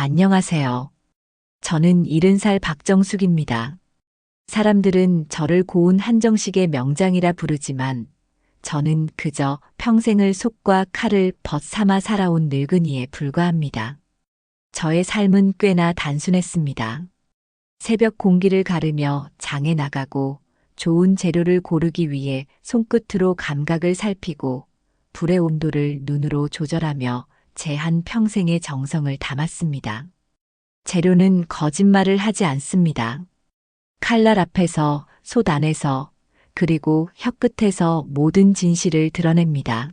안녕하세요. 저는 70살 박정숙입니다. 사람들은 저를 고운 한정식의 명장이라 부르지만 저는 그저 평생을 속과 칼을 벗 삼아 살아온 늙은이에 불과합니다. 저의 삶은 꽤나 단순했습니다. 새벽 공기를 가르며 장에 나가고 좋은 재료를 고르기 위해 손끝으로 감각을 살피고 불의 온도를 눈으로 조절하며 제 한 평생의 정성을 담았습니다. 재료는 거짓말을 하지 않습니다. 칼날 앞에서, 솥 안에서, 그리고 혀끝에서 모든 진실을 드러냅니다.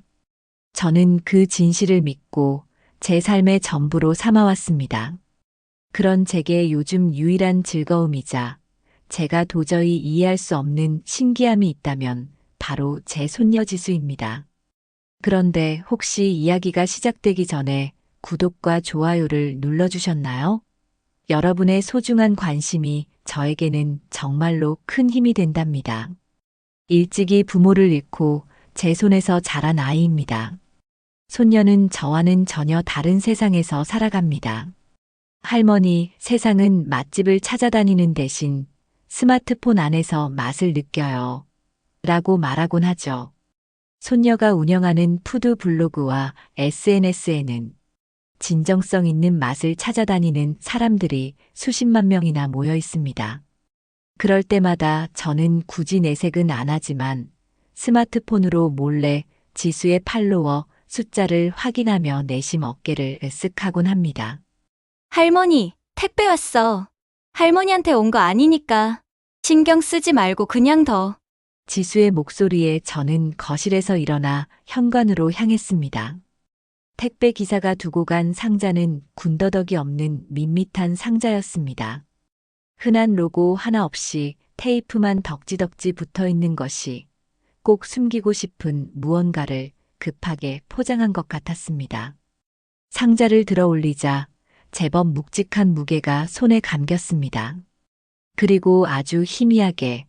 저는 그 진실을 믿고 제 삶의 전부로 삼아왔습니다. 그런 제게 요즘 유일한 즐거움이자 제가 도저히 이해할 수 없는 신기함이 있다면 바로 제 손녀 지수입니다. 그런데 혹시 이야기가 시작되기 전에 구독과 좋아요를 눌러주셨나요? 여러분의 소중한 관심이 저에게는 정말로 큰 힘이 된답니다. 일찍이 부모를 잃고 제 손에서 자란 아이입니다. 손녀는 저와는 전혀 다른 세상에서 살아갑니다. 할머니, 세상은 맛집을 찾아다니는 대신 스마트폰 안에서 맛을 느껴요. 라고 말하곤 하죠. 손녀가 운영하는 푸드 블로그와 SNS에는 진정성 있는 맛을 찾아다니는 사람들이 수십만 명이나 모여 있습니다. 그럴 때마다 저는 굳이 내색은 안 하지만 스마트폰으로 몰래 지수의 팔로워 숫자를 확인하며 내심 어깨를 으쓱하곤 합니다. 할머니, 택배 왔어. 할머니한테 온 거 아니니까. 신경 쓰지 말고 그냥 더. 지수의 목소리에 저는 거실에서 일어나 현관으로 향했습니다. 택배 기사가 두고 간 상자는 군더더기 없는 밋밋한 상자였습니다. 흔한 로고 하나 없이 테이프만 덕지덕지 붙어 있는 것이 꼭 숨기고 싶은 무언가를 급하게 포장한 것 같았습니다. 상자를 들어 올리자 제법 묵직한 무게가 손에 감겼습니다. 그리고 아주 희미하게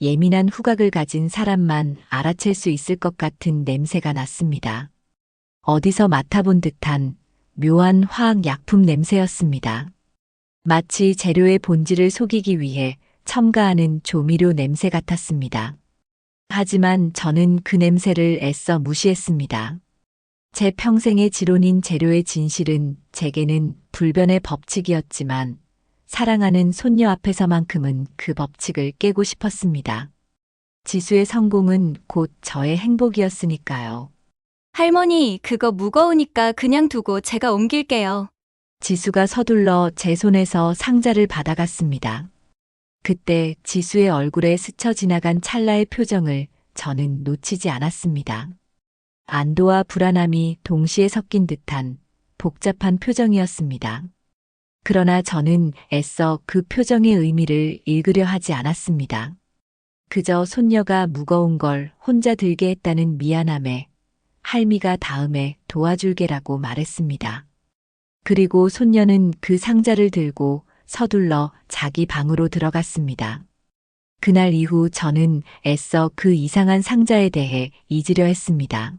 예민한 후각을 가진 사람만 알아챌 수 있을 것 같은 냄새가 났습니다. 어디서 맡아본 듯한 묘한 화학 약품 냄새였습니다. 마치 재료의 본질을 속이기 위해 첨가하는 조미료 냄새 같았습니다. 하지만 저는 그 냄새를 애써 무시했습니다. 제 평생의 지론인 재료의 진실은 제게는 불변의 법칙이었지만 사랑하는 손녀 앞에서만큼은 그 법칙을 깨고 싶었습니다. 지수의 성공은 곧 저의 행복이었으니까요. 할머니, 그거 무거우니까 그냥 두고 제가 옮길게요. 지수가 서둘러 제 손에서 상자를 받아갔습니다. 그때 지수의 얼굴에 스쳐 지나간 찰나의 표정을 저는 놓치지 않았습니다. 안도와 불안함이 동시에 섞인 듯한 복잡한 표정이었습니다. 그러나 저는 애써 그 표정의 의미를 읽으려 하지 않았습니다. 그저 손녀가 무거운 걸 혼자 들게 했다는 미안함에 할미가 다음에 도와줄게라고 말했습니다. 그리고 손녀는 그 상자를 들고 서둘러 자기 방으로 들어갔습니다. 그날 이후 저는 애써 그 이상한 상자에 대해 잊으려 했습니다.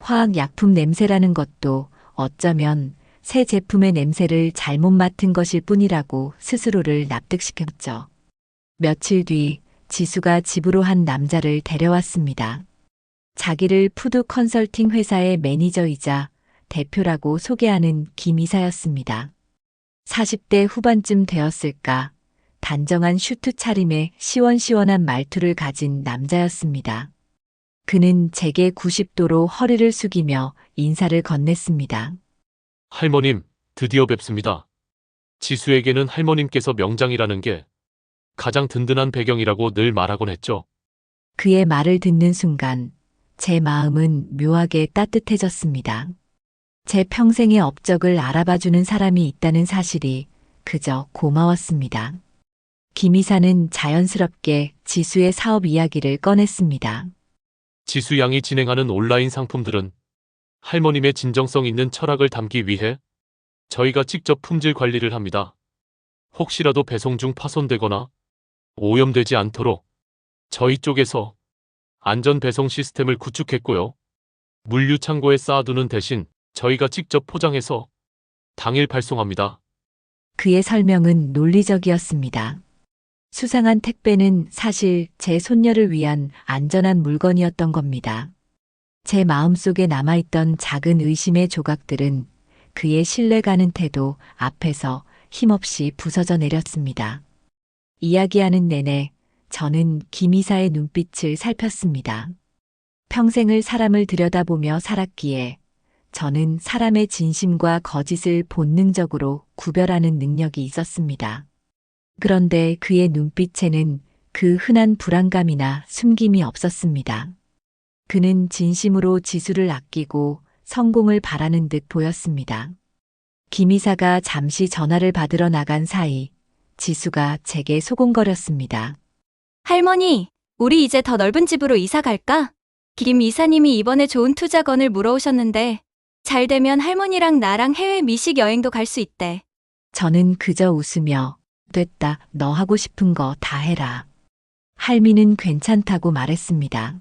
화학약품 냄새라는 것도 어쩌면 새 제품의 냄새를 잘못 맡은 것일 뿐이라고 스스로를 납득시켰죠. 며칠 뒤 지수가 집으로 한 남자를 데려왔습니다. 자기를 푸드 컨설팅 회사의 매니저이자 대표라고 소개하는 김이사였습니다. 40대 후반쯤 되었을까 단정한 슈트 차림에 시원시원한 말투를 가진 남자였습니다. 그는 제게 90도로 허리를 숙이며 인사를 건넸습니다. 할머님, 드디어 뵙습니다. 지수에게는 할머님께서 명장이라는 게 가장 든든한 배경이라고 늘 말하곤 했죠. 그의 말을 듣는 순간 제 마음은 묘하게 따뜻해졌습니다. 제 평생의 업적을 알아봐주는 사람이 있다는 사실이 그저 고마웠습니다. 김이사는 자연스럽게 지수의 사업 이야기를 꺼냈습니다. 지수 양이 진행하는 온라인 상품들은 할머님의 진정성 있는 철학을 담기 위해 저희가 직접 품질 관리를 합니다. 혹시라도 배송 중 파손되거나 오염되지 않도록 저희 쪽에서 안전 배송 시스템을 구축했고요. 물류 창고에 쌓아두는 대신 저희가 직접 포장해서 당일 발송합니다. 그의 설명은 논리적이었습니다. 수상한 택배는 사실 제 손녀를 위한 안전한 물건이었던 겁니다. 제 마음속에 남아있던 작은 의심의 조각들은 그의 신뢰가는 태도 앞에서 힘없이 부서져 내렸습니다. 이야기하는 내내 저는 김이사의 눈빛을 살폈습니다. 평생을 사람을 들여다보며 살았기에 저는 사람의 진심과 거짓을 본능적으로 구별하는 능력이 있었습니다. 그런데 그의 눈빛에는 그 흔한 불안감이나 숨김이 없었습니다. 그는 진심으로 지수를 아끼고 성공을 바라는 듯 보였습니다. 김이사가 잠시 전화를 받으러 나간 사이 지수가 제게 소곤거렸습니다. 할머니, 우리 이제 더 넓은 집으로 이사 갈까? 김 이사님이 이번에 좋은 투자건을 물어오셨는데 잘 되면 할머니랑 나랑 해외 미식 여행도 갈 수 있대. 저는 그저 웃으며 됐다, 너 하고 싶은 거 다 해라. 할미는 괜찮다고 말했습니다.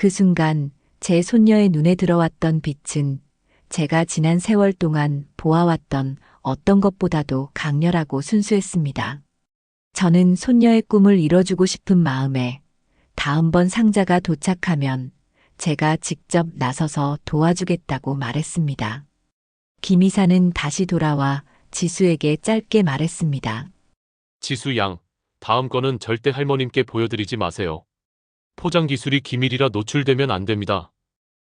그 순간 제 손녀의 눈에 들어왔던 빛은 제가 지난 세월 동안 보아왔던 어떤 것보다도 강렬하고 순수했습니다. 저는 손녀의 꿈을 이뤄주고 싶은 마음에 다음번 상자가 도착하면 제가 직접 나서서 도와주겠다고 말했습니다. 김 이사는 다시 돌아와 지수에게 짧게 말했습니다. 지수 양, 다음 거는 절대 할머님께 보여드리지 마세요. 포장 기술이 기밀이라 노출되면 안 됩니다.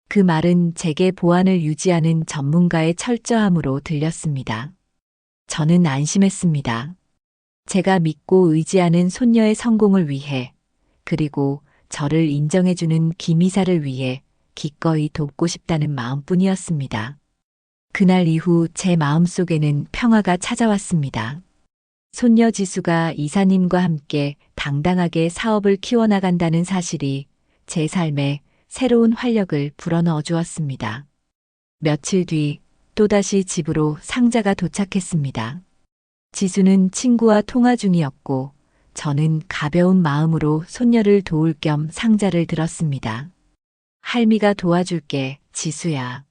그 말은 제게 보안을 유지하는 전문가의 철저함으로 들렸습니다. 저는 안심했습니다. 제가 믿고 의지하는 손녀의 성공을 위해, 그리고 저를 인정해주는 김이사를 위해 기꺼이 돕고 싶다는 마음뿐이었습니다. 그날 이후 제 마음속에는 평화가 찾아왔습니다. 손녀 지수가 이사님과 함께 당당하게 사업을 키워나간다는 사실이 제 삶에 새로운 활력을 불어넣어 주었습니다. 며칠 뒤 또다시 집으로 상자가 도착했습니다. 지수는 친구와 통화 중이었고 저는 가벼운 마음으로 손녀를 도울 겸 상자를 들었습니다. 할미가 도와줄게, 지수야.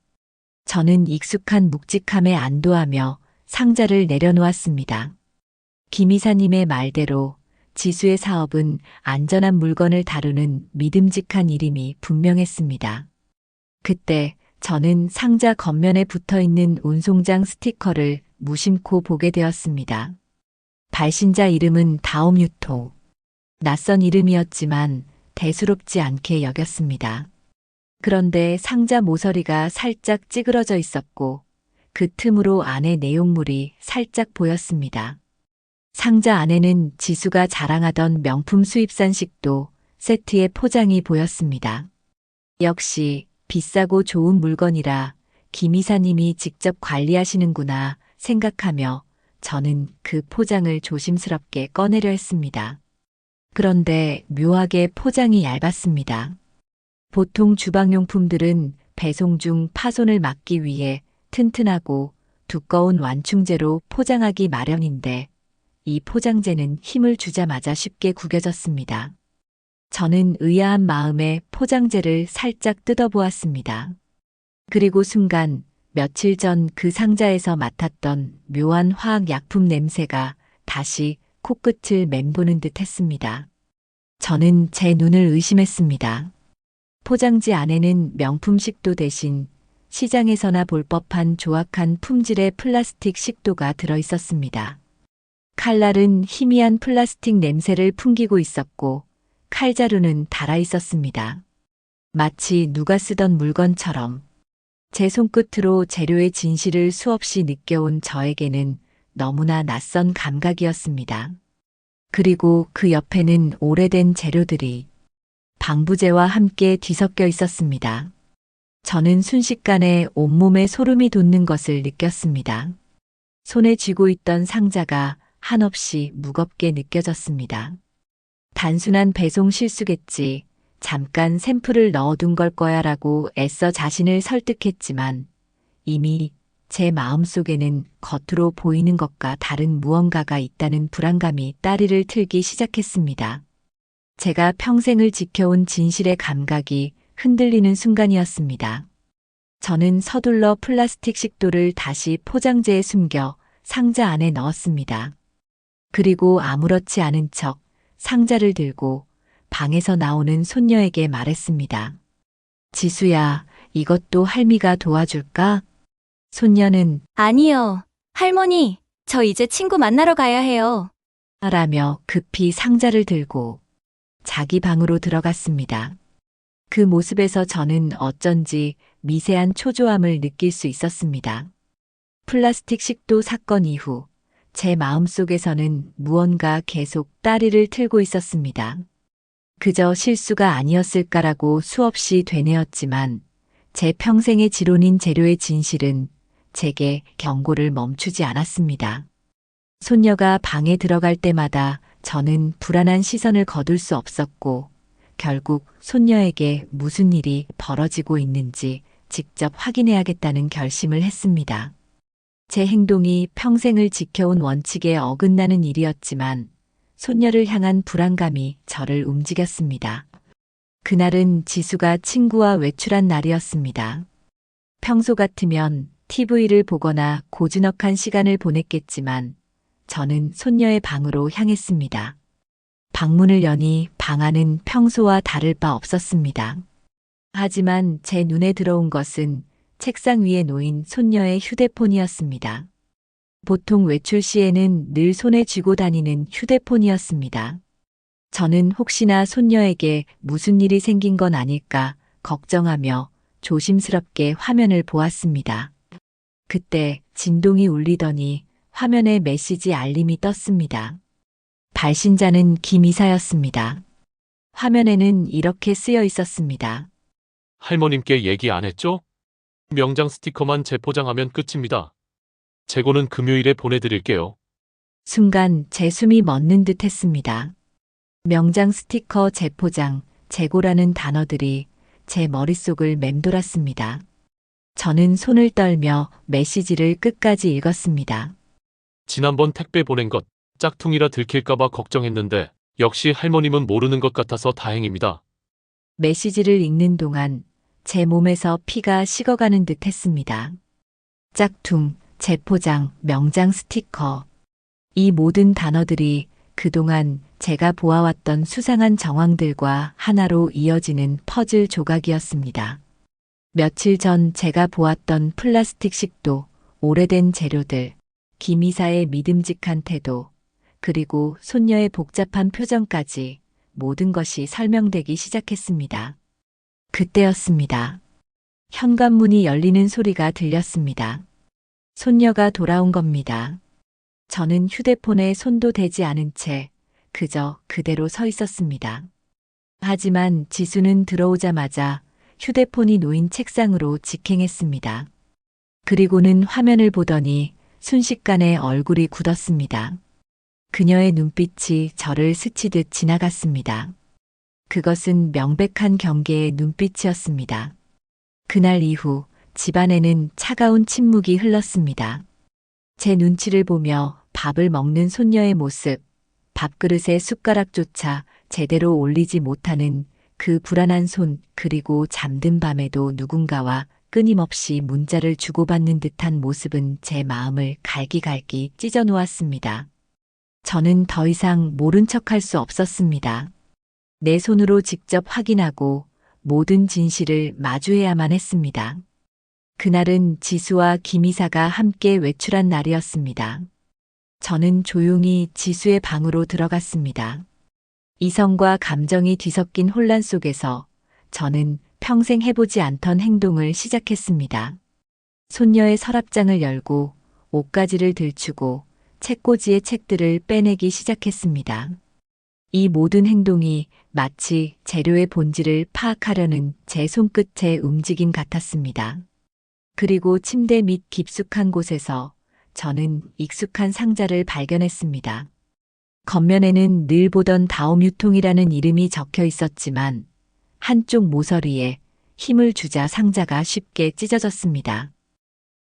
저는 익숙한 묵직함에 안도하며 상자를 내려놓았습니다. 김 이사님의 말대로 지수의 사업은 안전한 물건을 다루는 믿음직한 일임이 분명했습니다. 그때 저는 상자 겉면에 붙어 있는 운송장 스티커를 무심코 보게 되었습니다. 발신자 이름은 다옴유토. 낯선 이름이었지만 대수롭지 않게 여겼습니다. 그런데 상자 모서리가 살짝 찌그러져 있었고 그 틈으로 안에 내용물이 살짝 보였습니다. 상자 안에는 지수가 자랑하던 명품 수입산식도 세트의 포장이 보였습니다. 역시 비싸고 좋은 물건이라 김 이사님이 직접 관리하시는구나 생각하며 저는 그 포장을 조심스럽게 꺼내려 했습니다. 그런데 묘하게 포장이 얇았습니다. 보통 주방용품들은 배송 중 파손을 막기 위해 튼튼하고 두꺼운 완충제로 포장하기 마련인데 이 포장재는 힘을 주자마자 쉽게 구겨졌습니다. 저는 의아한 마음에 포장재를 살짝 뜯어보았습니다. 그리고 순간 며칠 전 그 상자에서 맡았던 묘한 화학 약품 냄새가 다시 코끝을 맴도는 듯 했습니다. 저는 제 눈을 의심했습니다. 포장지 안에는 명품 식도 대신 시장에서나 볼 법한 조악한 품질의 플라스틱 식도가 들어 있었습니다. 칼날은 희미한 플라스틱 냄새를 풍기고 있었고 칼자루는 달아 있었습니다. 마치 누가 쓰던 물건처럼 제 손끝으로 재료의 진실을 수없이 느껴온 저에게는 너무나 낯선 감각이었습니다. 그리고 그 옆에는 오래된 재료들이 방부제와 함께 뒤섞여 있었습니다. 저는 순식간에 온몸에 소름이 돋는 것을 느꼈습니다. 손에 쥐고 있던 상자가 한없이 무겁게 느껴졌습니다. 단순한 배송 실수겠지. 잠깐 샘플을 넣어둔 걸 거야 라고 애써 자신을 설득했지만 이미 제 마음속에는 겉으로 보이는 것과 다른 무언가가 있다는 불안감이 따리를 틀기 시작했습니다. 제가 평생을 지켜온 진실의 감각이 흔들리는 순간이었습니다. 저는 서둘러 플라스틱 식도를 다시 포장재에 숨겨 상자 안에 넣었습니다. 그리고 아무렇지 않은 척 상자를 들고 방에서 나오는 손녀에게 말했습니다. 지수야, 이것도 할미가 도와줄까? 손녀는 아니요. 할머니, 저 이제 친구 만나러 가야 해요. 하라며 급히 상자를 들고 자기 방으로 들어갔습니다. 그 모습에서 저는 어쩐지 미세한 초조함을 느낄 수 있었습니다. 플라스틱 식도 사건 이후 제 마음속에서는 무언가 계속 따리를 틀고 있었습니다. 그저 실수가 아니었을까라고 수없이 되뇌었지만 제 평생의 지론인 재료의 진실은 제게 경고를 멈추지 않았습니다. 손녀가 방에 들어갈 때마다 저는 불안한 시선을 거둘 수 없었고, 결국 손녀에게 무슨 일이 벌어지고 있는지 직접 확인해야겠다는 결심을 했습니다. 제 행동이 평생을 지켜온 원칙에 어긋나는 일이었지만, 손녀를 향한 불안감이 저를 움직였습니다. 그날은 지수가 친구와 외출한 날이었습니다. 평소 같으면 TV를 보거나 고즈넉한 시간을 보냈겠지만, 저는 손녀의 방으로 향했습니다. 방문을 여니 방 안은 평소와 다를 바 없었습니다. 하지만 제 눈에 들어온 것은 책상 위에 놓인 손녀의 휴대폰이었습니다. 보통 외출 시에는 늘 손에 쥐고 다니는 휴대폰이었습니다. 저는 혹시나 손녀에게 무슨 일이 생긴 건 아닐까 걱정하며 조심스럽게 화면을 보았습니다. 그때 진동이 울리더니 화면에 메시지 알림이 떴습니다. 발신자는 김이사였습니다. 화면에는 이렇게 쓰여 있었습니다. 할머님께 얘기 안 했죠? 명장 스티커만 재포장하면 끝입니다. 재고는 금요일에 보내드릴게요. 순간 제 숨이 멎는 듯 했습니다. 명장 스티커 재포장, 재고라는 단어들이 제 머릿속을 맴돌았습니다. 저는 손을 떨며 메시지를 끝까지 읽었습니다. 지난번 택배 보낸 것 짝퉁이라 들킬까봐 걱정했는데 역시 할머님은 모르는 것 같아서 다행입니다. 메시지를 읽는 동안 제 몸에서 피가 식어가는 듯 했습니다. 짝퉁, 재포장, 명장 스티커. 이 모든 단어들이 그동안 제가 보아왔던 수상한 정황들과 하나로 이어지는 퍼즐 조각이었습니다. 며칠 전 제가 보았던 플라스틱 식도, 오래된 재료들, 김이사의 믿음직한 태도, 그리고 손녀의 복잡한 표정까지 모든 것이 설명되기 시작했습니다. 그때였습니다. 현관문이 열리는 소리가 들렸습니다. 손녀가 돌아온 겁니다. 저는 휴대폰에 손도 대지 않은 채 그저 그대로 서 있었습니다. 하지만 지수는 들어오자마자 휴대폰이 놓인 책상으로 직행했습니다. 그리고는 화면을 보더니 순식간에 얼굴이 굳었습니다. 그녀의 눈빛이 저를 스치듯 지나갔습니다. 그것은 명백한 경계의 눈빛이었습니다. 그날 이후 집안에는 차가운 침묵이 흘렀습니다. 제 눈치를 보며 밥을 먹는 손녀의 모습, 밥그릇에 숟가락조차 제대로 올리지 못하는 그 불안한 손, 그리고 잠든 밤에도 누군가와 끊임없이 문자를 주고받는 듯한 모습은 제 마음을 갈기갈기 찢어 놓았습니다. 저는 더 이상 모른 척할 수 없었습니다. 내 손으로 직접 확인하고 모든 진실을 마주해야만 했습니다. 그날은 지수와 김이사가 함께 외출한 날이었습니다. 저는 조용히 지수의 방으로 들어갔습니다. 이성과 감정이 뒤섞인 혼란 속에서 저는 평생 해보지 않던 행동을 시작했습니다. 손녀의 서랍장을 열고 옷가지를 들추고 책꽂이의 책들을 빼내기 시작했습니다. 이 모든 행동이 마치 재료의 본질을 파악하려는 제 손끝의 움직임 같았습니다. 그리고 침대 밑 깊숙한 곳에서 저는 익숙한 상자를 발견했습니다. 겉면에는 늘 보던 다움 유통이라는 이름이 적혀 있었지만 한쪽 모서리에 힘을 주자 상자가 쉽게 찢어졌습니다.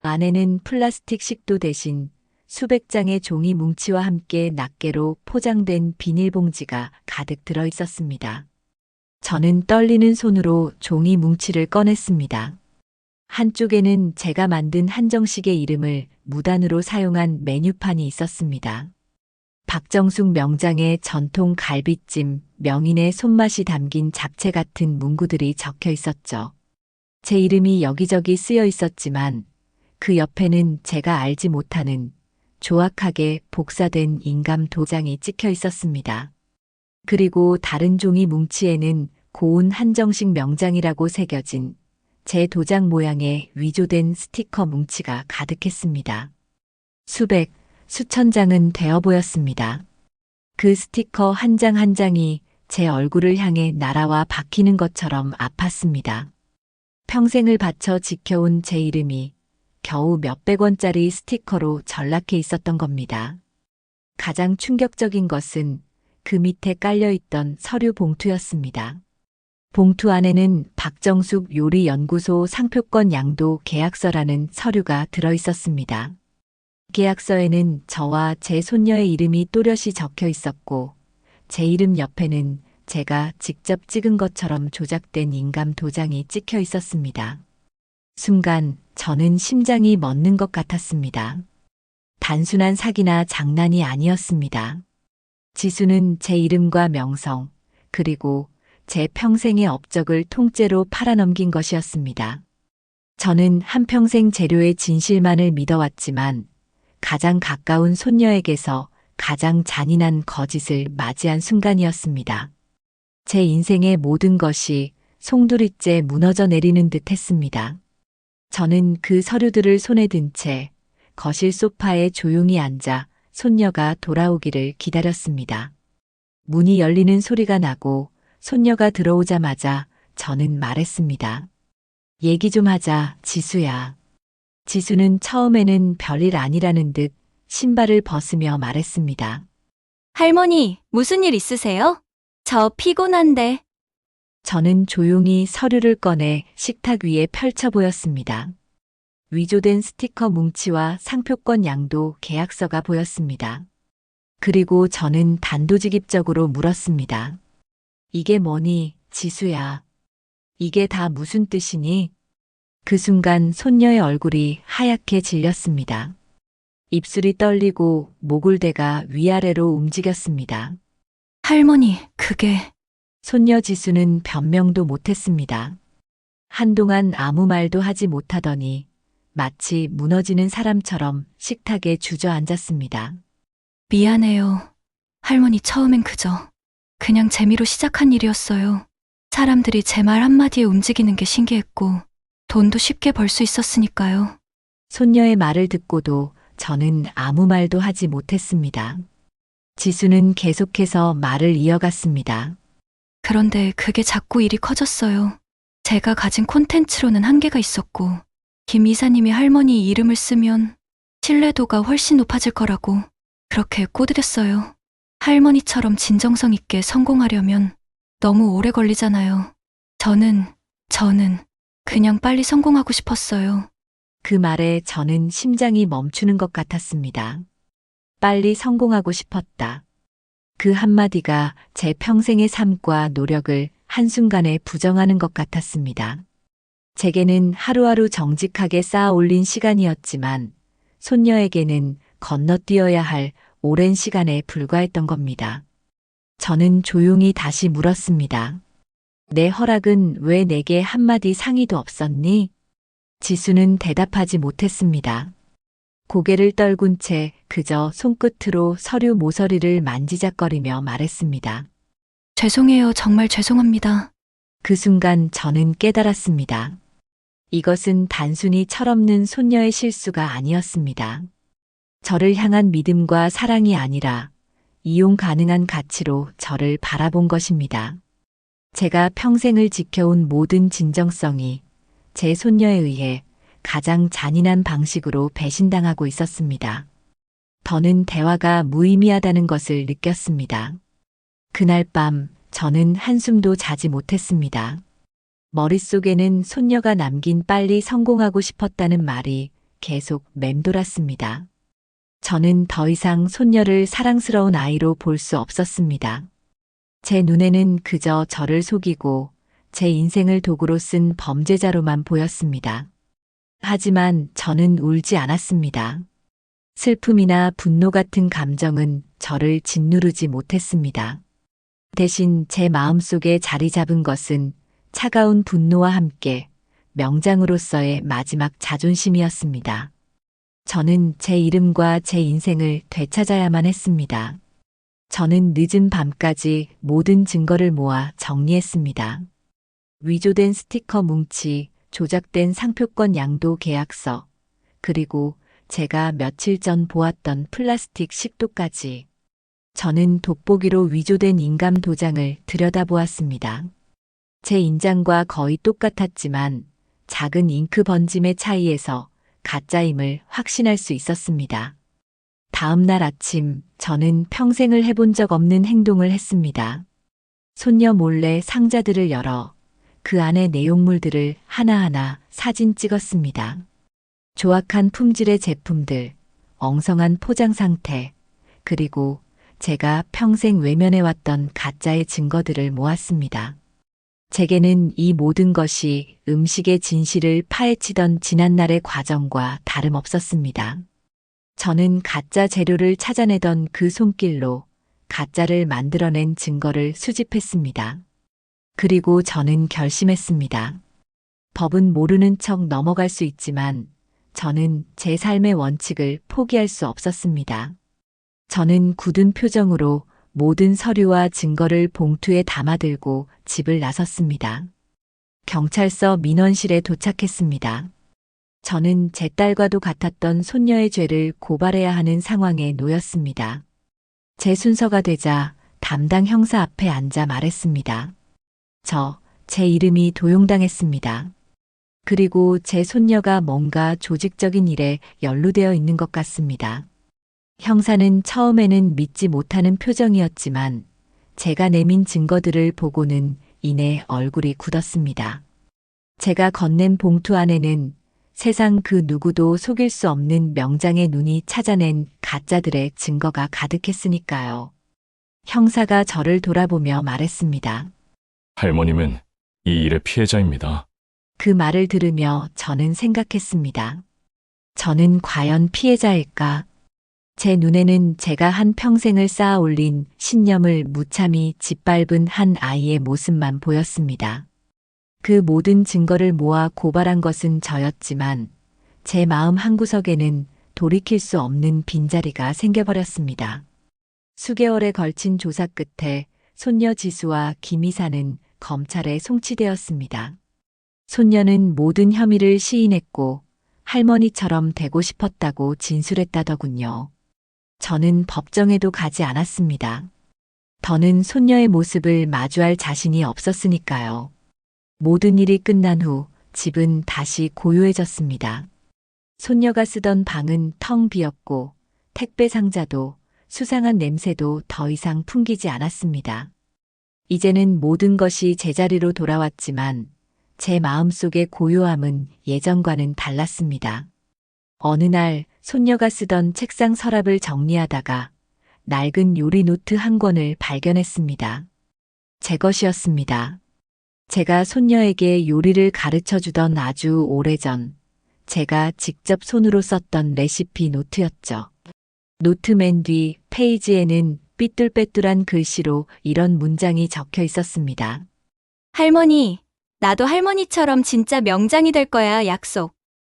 안에는 플라스틱 식도 대신 수백 장의 종이 뭉치와 함께 낱개로 포장된 비닐봉지가 가득 들어 있었습니다. 저는 떨리는 손으로 종이 뭉치를 꺼냈습니다. 한쪽에는 제가 만든 한정식의 이름을 무단으로 사용한 메뉴판이 있었습니다. 박정숙 명장의 전통 갈비찜, 명인의 손맛이 담긴 잡채 같은 문구들이 적혀 있었죠. 제 이름이 여기저기 쓰여 있었지만 그 옆에는 제가 알지 못하는 조악하게 복사된 인감 도장이 찍혀 있었습니다. 그리고 다른 종이 뭉치에는 고운 한정식 명장이라고 새겨진 제 도장 모양의 위조된 스티커 뭉치가 가득했습니다. 수백, 수천 장은 되어 보였습니다. 그 스티커 한 장 한 장이 제 얼굴을 향해 날아와 박히는 것처럼 아팠습니다. 평생을 바쳐 지켜온 제 이름이 겨우 몇백 원짜리 스티커로 전락해 있었던 겁니다. 가장 충격적인 것은 그 밑에 깔려있던 서류 봉투였습니다. 봉투 안에는 박정숙 요리연구소 상표권 양도 계약서라는 서류가 들어 있었습니다. 계약서에는 저와 제 손녀의 이름이 또렷이 적혀 있었고, 제 이름 옆에는 제가 직접 찍은 것처럼 조작된 인감 도장이 찍혀 있었습니다. 순간 저는 심장이 멎는 것 같았습니다. 단순한 사기나 장난이 아니었습니다. 지수는 제 이름과 명성, 그리고 제 평생의 업적을 통째로 팔아넘긴 것이었습니다. 저는 한평생 재료의 진실만을 믿어왔지만 가장 가까운 손녀에게서 가장 잔인한 거짓을 맞이한 순간이었습니다. 제 인생의 모든 것이 송두리째 무너져 내리는 듯 했습니다. 저는 그 서류들을 손에 든 채 거실 소파에 조용히 앉아 손녀가 돌아오기를 기다렸습니다. 문이 열리는 소리가 나고 손녀가 들어오자마자 저는 말했습니다. 얘기 좀 하자, 지수야. 지수는 처음에는 별일 아니라는 듯 신발을 벗으며 말했습니다. 할머니, 무슨 일 있으세요? 저 피곤한데. 저는 조용히 서류를 꺼내 식탁 위에 펼쳐 보였습니다. 위조된 스티커 뭉치와 상표권 양도 계약서가 보였습니다. 그리고 저는 단도직입적으로 물었습니다. 이게 뭐니, 지수야? 이게 다 무슨 뜻이니? 그 순간 손녀의 얼굴이 하얗게 질렸습니다. 입술이 떨리고 목울대가 위아래로 움직였습니다. 할머니, 그게. 손녀 지수는 변명도 못했습니다. 한동안 아무 말도 하지 못하더니 마치 무너지는 사람처럼 식탁에 주저앉았습니다. 미안해요. 할머니 처음엔 그저 그냥 재미로 시작한 일이었어요. 사람들이 제 말 한마디에 움직이는 게 신기했고 돈도 쉽게 벌 수 있었으니까요. 손녀의 말을 듣고도 저는 아무 말도 하지 못했습니다. 지수는 계속해서 말을 이어갔습니다. 그런데 그게 자꾸 일이 커졌어요. 제가 가진 콘텐츠로는 한계가 있었고 김 이사님이 할머니 이름을 쓰면 신뢰도가 훨씬 높아질 거라고 그렇게 꼬드렸어요. 할머니처럼 진정성 있게 성공하려면 너무 오래 걸리잖아요. 저는, 저는 그냥 빨리 성공하고 싶었어요. 그 말에 저는 심장이 멈추는 것 같았습니다. 빨리 성공하고 싶었다. 그 한마디가 제 평생의 삶과 노력을 한순간에 부정하는 것 같았습니다. 제게는 하루하루 정직하게 쌓아 올린 시간이었지만 손녀에게는 건너뛰어야 할 오랜 시간에 불과했던 겁니다. 저는 조용히 다시 물었습니다. 내 허락은 왜 내게 한마디 상의도 없었니? 지수는 대답하지 못했습니다. 고개를 떨군 채 그저 손끝으로 서류 모서리를 만지작거리며 말했습니다. 죄송해요. 정말 죄송합니다. 그 순간 저는 깨달았습니다. 이것은 단순히 철없는 손녀의 실수가 아니었습니다. 저를 향한 믿음과 사랑이 아니라 이용 가능한 가치로 저를 바라본 것입니다. 제가 평생을 지켜온 모든 진정성이 제 손녀에 의해 가장 잔인한 방식으로 배신당하고 있었습니다. 더는 대화가 무의미하다는 것을 느꼈습니다. 그날 밤 저는 한숨도 자지 못했습니다. 머릿속에는 손녀가 남긴 빨리 성공하고 싶었다는 말이 계속 맴돌았습니다. 저는 더 이상 손녀를 사랑스러운 아이로 볼 수 없었습니다. 제 눈에는 그저 저를 속이고 제 인생을 도구로 쓴 범죄자로만 보였습니다. 하지만 저는 울지 않았습니다. 슬픔이나 분노 같은 감정은 저를 짓누르지 못했습니다. 대신 제 마음속에 자리 잡은 것은 차가운 분노와 함께 명장으로서의 마지막 자존심이었습니다. 저는 제 이름과 제 인생을 되찾아야만 했습니다. 저는 늦은 밤까지 모든 증거를 모아 정리했습니다. 위조된 스티커 뭉치, 조작된 상표권 양도 계약서, 그리고 제가 며칠 전 보았던 플라스틱 식도까지. 저는 돋보기로 위조된 인감 도장을 들여다보았습니다. 제 인장과 거의 똑같았지만 작은 잉크 번짐의 차이에서 가짜임을 확신할 수 있었습니다. 다음 날 아침 저는 평생을 해본 적 없는 행동을 했습니다. 손녀 몰래 상자들을 열어 그 안의 내용물들을 하나하나 사진 찍었습니다. 조악한 품질의 제품들, 엉성한 포장 상태, 그리고 제가 평생 외면해왔던 가짜의 증거들을 모았습니다. 제게는 이 모든 것이 음식의 진실을 파헤치던 지난날의 과정과 다름없었습니다. 저는 가짜 재료를 찾아내던 그 손길로 가짜를 만들어낸 증거를 수집했습니다. 그리고 저는 결심했습니다. 법은 모르는 척 넘어갈 수 있지만 저는 제 삶의 원칙을 포기할 수 없었습니다. 저는 굳은 표정으로 모든 서류와 증거를 봉투에 담아들고 집을 나섰습니다. 경찰서 민원실에 도착했습니다. 저는 제 딸과도 같았던 손녀의 죄를 고발해야 하는 상황에 놓였습니다. 제 순서가 되자 담당 형사 앞에 앉아 말했습니다. 저, 제 이름이 도용당했습니다. 그리고 제 손녀가 뭔가 조직적인 일에 연루되어 있는 것 같습니다. 형사는 처음에는 믿지 못하는 표정이었지만 제가 내민 증거들을 보고는 이내 얼굴이 굳었습니다. 제가 건넨 봉투 안에는 세상 그 누구도 속일 수 없는 명장의 눈이 찾아낸 가짜들의 증거가 가득했으니까요. 형사가 저를 돌아보며 말했습니다. 할머님은 이 일의 피해자입니다. 그 말을 들으며 저는 생각했습니다. 저는 과연 피해자일까? 제 눈에는 제가 한 평생을 쌓아 올린 신념을 무참히 짓밟은 한 아이의 모습만 보였습니다. 그 모든 증거를 모아 고발한 것은 저였지만 제 마음 한구석에는 돌이킬 수 없는 빈자리가 생겨버렸습니다. 수개월에 걸친 조사 끝에 손녀 지수와 김이사는 검찰에 송치되었습니다. 손녀는 모든 혐의를 시인했고 할머니처럼 되고 싶었다고 진술했다더군요. 저는 법정에도 가지 않았습니다. 더는 손녀의 모습을 마주할 자신이 없었으니까요. 모든 일이 끝난 후 집은 다시 고요해졌습니다. 손녀가 쓰던 방은 텅 비었고 택배 상자도 수상한 냄새도 더 이상 풍기지 않았습니다. 이제는 모든 것이 제자리로 돌아왔지만 제 마음속의 고요함은 예전과는 달랐습니다. 어느 날 손녀가 쓰던 책상 서랍을 정리하다가 낡은 요리 노트 한 권을 발견했습니다. 제 것이었습니다. 제가 손녀에게 요리를 가르쳐 주던 아주 오래전 제가 직접 손으로 썼던 레시피 노트였죠. 노트 맨 뒤 페이지에는 삐뚤빼뚤한 글씨로 이런 문장이 적혀 있었습니다. 할머니, 나도 할머니처럼 진짜 명장이 될 거야, 약속.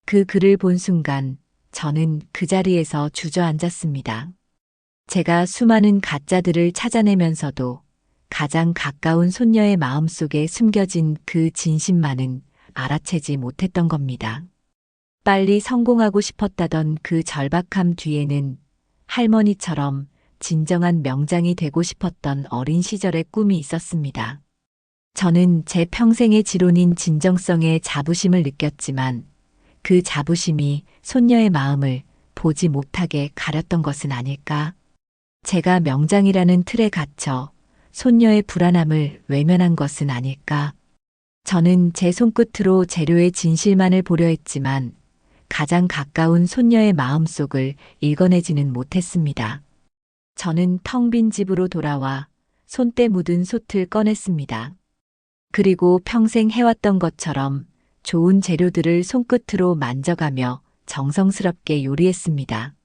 그 글을 본 순간 저는 그 자리에서 주저앉았습니다. 제가 수많은 가짜들을 찾아내면서도 가장 가까운 손녀의 마음속에 숨겨진 그 진심만은 알아채지 못했던 겁니다. 빨리 성공하고 싶었다던 그 절박함 뒤에는 할머니처럼 진정한 명장이 되고 싶었던 어린 시절의 꿈이 있었습니다. 저는 제 평생의 지론인 진정성의 자부심을 느꼈지만 그 자부심이 손녀의 마음을 보지 못하게 가렸던 것은 아닐까? 제가 명장이라는 틀에 갇혀 손녀의 불안함을 외면한 것은 아닐까? 저는 제 손끝으로 재료의 진실만을 보려 했지만 가장 가까운 손녀의 마음속을 읽어내지는 못했습니다. 저는 텅 빈 집으로 돌아와 손때 묻은 솥을 꺼냈습니다. 그리고 평생 해왔던 것처럼 좋은 재료들을 손끝으로 만져가며 정성스럽게 요리했습니다.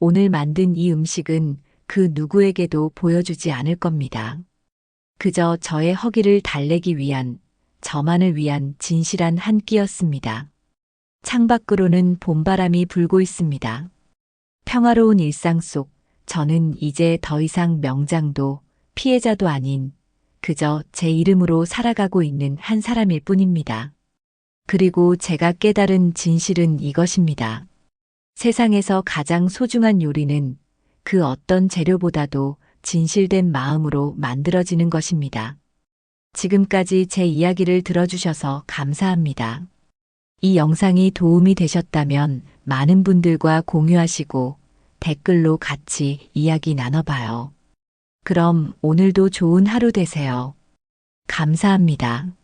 오늘 만든 이 음식은 그 누구에게도 보여주지 않을 겁니다. 그저 저의 허기를 달래기 위한, 저만을 위한 진실한 한 끼였습니다. 창밖으로는 봄바람이 불고 있습니다. 평화로운 일상 속 저는 이제 더 이상 명장도 피해자도 아닌 그저 제 이름으로 살아가고 있는 한 사람일 뿐입니다. 그리고 제가 깨달은 진실은 이것입니다. 세상에서 가장 소중한 요리는 그 어떤 재료보다도 진실된 마음으로 만들어지는 것입니다. 지금까지 제 이야기를 들어주셔서 감사합니다. 이 영상이 도움이 되셨다면 많은 분들과 공유하시고 댓글로 같이 이야기 나눠봐요. 그럼 오늘도 좋은 하루 되세요. 감사합니다.